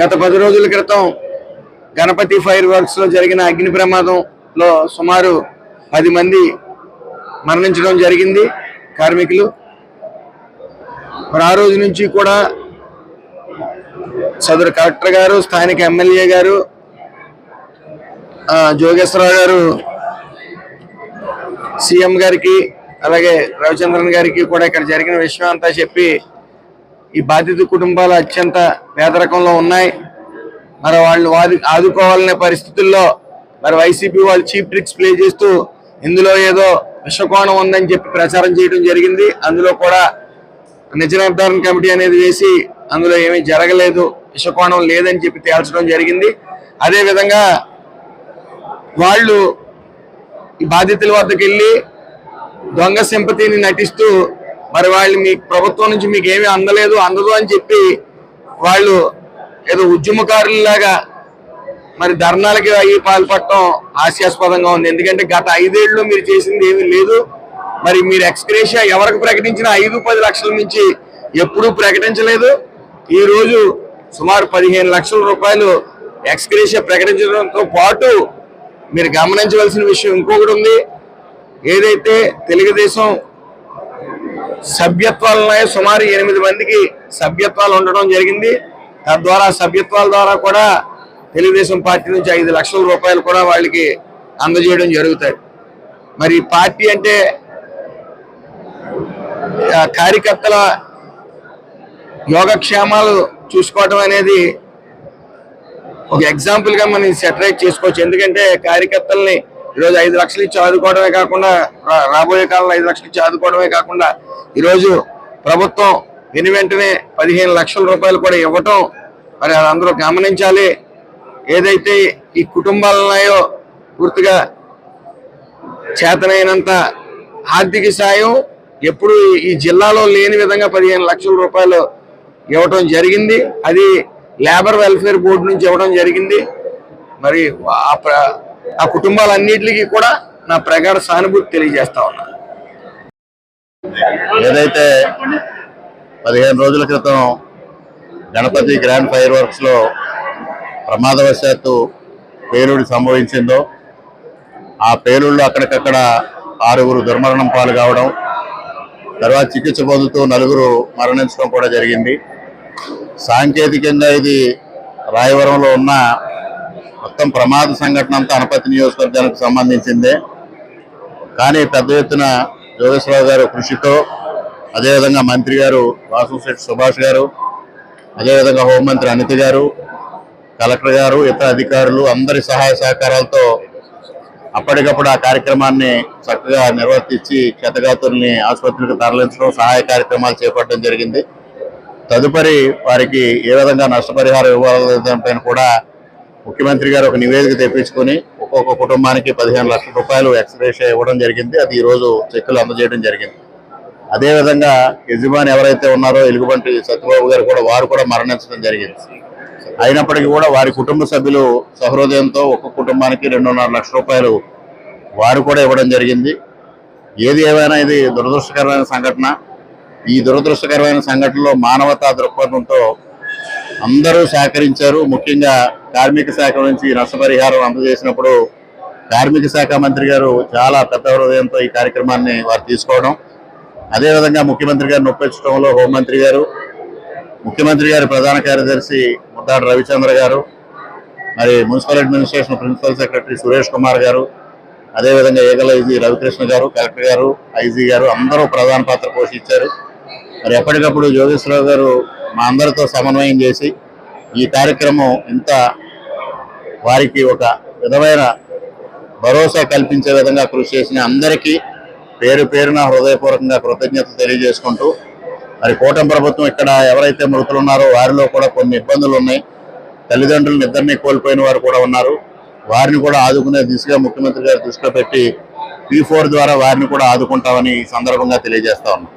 గత పది రోజుల క్రితం గణపతి ఫైర్ వర్క్స్లో జరిగిన అగ్ని ప్రమాదంలో సుమారు పది మంది మరణించడం జరిగింది కార్మికులు. మరి ఆ రోజు నుంచి కూడా సదరు కలెక్టర్ గారు స్థానిక ఎమ్మెల్యే గారు జోగేశ్వరరావు గారు సీఎం గారికి అలాగే రవిచంద్రన్ గారికి కూడా ఇక్కడ జరిగిన విషయం అంతా చెప్పి ఈ బాధిత కుటుంబాలు అత్యంత పేదరికంలో ఉన్నాయి. మరి వాళ్ళు వాది ఆదుకోవాలనే పరిస్థితుల్లో మరి వైసీపీ వాళ్ళు చీప్ ట్రిక్స్ ప్లే చేస్తూ ఇందులో ఏదో విషకోణం ఉందని చెప్పి ప్రచారం చేయడం జరిగింది. అందులో కూడా నిజ నిర్ధారణ కమిటీ అనేది వేసి అందులో ఏమీ జరగలేదు విషకోణం లేదని చెప్పి తేల్చడం జరిగింది. అదేవిధంగా వాళ్ళు ఈ బాధితుల వద్దకు వెళ్ళి దొంగ సింపతిని నటిస్తూ మరి వాళ్ళు మీ ప్రభుత్వం నుంచి మీకు ఏమీ అందలేదు అందదు అని చెప్పి వాళ్ళు ఏదో ఉద్యమకారులలాగా మరి ధర్నాలకి అయ్యి పాల్పడటం హాస్యాస్పదంగా ఉంది. ఎందుకంటే గత ఐదేళ్ళు మీరు చేసింది ఏమీ లేదు. మరి మీరు ఎక్స్క్రేషియా ఎవరికి ప్రకటించిన ఐదు పది లక్షల నుంచి ఎప్పుడూ ప్రకటించలేదు. ఈ రోజు సుమారు పదిహేను లక్షల రూపాయలు ఎక్స్క్రేషియా ప్రకటించడంతో పాటు మీరు గమనించవలసిన విషయం ఇంకొకటి ఉంది. ఏదైతే తెలుగుదేశం సభ్యత్వాలు సుమారు ఎనిమిది మందికి సభ్యత్వాలు ఉండడం జరిగింది. తద్వారా సభ్యత్వాల ద్వారా కూడా తెలుగుదేశం పార్టీ నుంచి ఐదు లక్షల రూపాయలు కూడా వాళ్ళకి అందజేయడం జరుగుతాయి. మరి పార్టీ అంటే ఆ కార్యకర్తల యోగక్షేమాలు చూసుకోవటం అనేది ఒక ఎగ్జాంపుల్గా మనం సెటరేట్ చేసుకోవచ్చు. ఎందుకంటే కార్యకర్తల్ని ఈరోజు ఐదు లక్షలు ఇచ్చి ఆదుకోవడమే కాకుండా రా- రాబోయే కాలంలో ఐదు లక్షలు ఇచ్చి ఆదుకోవడమే కాకుండా ఈరోజు ప్రభుత్వం వెను వెంటనే పదిహేను లక్షల రూపాయలు కూడా ఇవ్వటం మరి అది అందరూ గమనించాలి. ఏదైతే ఈ కుటుంబాలు ఉన్నాయో పూర్తిగా చేతనైనంత ఆర్థిక సాయం ఎప్పుడు ఈ జిల్లాలో లేని విధంగా పదిహేను లక్షల రూపాయలు ఇవ్వటం జరిగింది. అది లేబర్ వెల్ఫేర్ బోర్డు నుంచి ఇవ్వడం జరిగింది. మరి ఆ కుటుంబాలన్నింటికి కుటుంబాలన్నిటికీ కూడా నా ప్రగాఢ సానుభూతి తెలియజేస్తా ఉన్నాను ఏదైతే పదిహేను రోజుల క్రితం గణపతి గ్రాండ్ ఫైర్ వర్క్స్లో ప్రమాదవశాత్తు పేలుడు సంభవించిందో ఆ పేలుళ్ళు అక్కడికక్కడ ఆరుగురు దుర్మరణం పాలు కావడం తర్వాత చికిత్స పొందుతూ నలుగురు మరణించడం కూడా జరిగింది. సాంకేతికంగా ఇది రాయవరంలో ఉన్న మొత్తం ప్రమాద సంఘటన అంతా అనపతి నియోజకవర్గానికి సంబంధించిందే. కానీ పెద్ద ఎత్తున యోగేశ్వరరావు గారు కృషితో అదేవిధంగా మంత్రి గారు వాసంశెట్టి సుభాష్ గారు అదేవిధంగా హోంమంత్రి అనిత గారు కలెక్టర్ గారు ఇతర అధికారులు అందరి సహాయ సహకారాలతో అప్పటికప్పుడు ఆ కార్యక్రమాన్ని చక్కగా నిర్వర్తించి క్షతగాతుల్ని ఆసుపత్రికి తరలించడం సహాయ కార్యక్రమాలు చేపట్టడం జరిగింది. తదుపరి వారికి ఏ విధంగా నష్టపరిహారం ఇవ్వాలనే దానిపైన కూడా ముఖ్యమంత్రి గారు ఒక నివేదిక తెప్పించుకొని ఒక్కొక్క కుటుంబానికి పదిహేను లక్షల రూపాయలు ఎక్స్రేష ఇవ్వడం జరిగింది. అది ఈరోజు చెక్కులు అందజేయడం జరిగింది. అదేవిధంగా యజమాని ఎవరైతే ఉన్నారో ఎలుగుబంటి సత్యబాబు గారు కూడా వారు కూడా మరణించడం జరిగింది. అయినప్పటికీ కూడా వారి కుటుంబ సభ్యులు సహృదయంతో ఒక్కొక్క కుటుంబానికి రెండున్నర లక్షల రూపాయలు వారు కూడా ఇవ్వడం జరిగింది. ఏది ఏమైనా ఇది దురదృష్టకరమైన సంఘటన. ఈ దురదృష్టకరమైన సంఘటనలో మానవతా దృక్పథంతో అందరూ సహకరించారు. ముఖ్యంగా కార్మిక శాఖ నుంచి నష్టపరిహారం అందజేసినప్పుడు కార్మిక శాఖ మంత్రి గారు చాలా పెద్ద హృదయంతో ఈ కార్యక్రమాన్ని వారు తీసుకోవడం. అదేవిధంగా ముఖ్యమంత్రి గారిని ఒప్పించడంలో హోంమంత్రి గారు ముఖ్యమంత్రి గారి ప్రధాన కార్యదర్శి ముద్దాడు రవిచంద్ర గారు మరి municipal administration principal secretary Suresh Kumar garu అదేవిధంగా ఏగల ఐజీ రవికృష్ణ గారు కలెక్టర్ గారు ఐజీ గారు అందరూ ప్రధాన పాత్ర పోషించారు. మరి ఎప్పటికప్పుడు జోగేశ్వరరావు గారు మా అందరితో సమన్వయం చేసి ఈ కార్యక్రమం ఇంత వారికి ఒక విధమైన భరోసా కల్పించే విధంగా కృషి చేసిన అందరికీ పేరు పేరున హృదయపూర్వకంగా కృతజ్ఞత తెలియజేసుకుంటూ మరి కూటమి ప్రభుత్వం ఇక్కడ ఎవరైతే మృతులు ఉన్నారో వారిలో కూడా కొన్ని ఇబ్బందులు ఉన్నాయి. తల్లిదండ్రులను ఇద్దరిని కోల్పోయిన వారు కూడా ఉన్నారు. వారిని కూడా ఆదుకునే దిశగా ముఖ్యమంత్రి గారు దృష్టిలో పెట్టి పీ ఫోర్ ద్వారా వారిని కూడా ఆదుకుంటామని ఈ సందర్భంగా తెలియజేస్తా ఉన్నాం.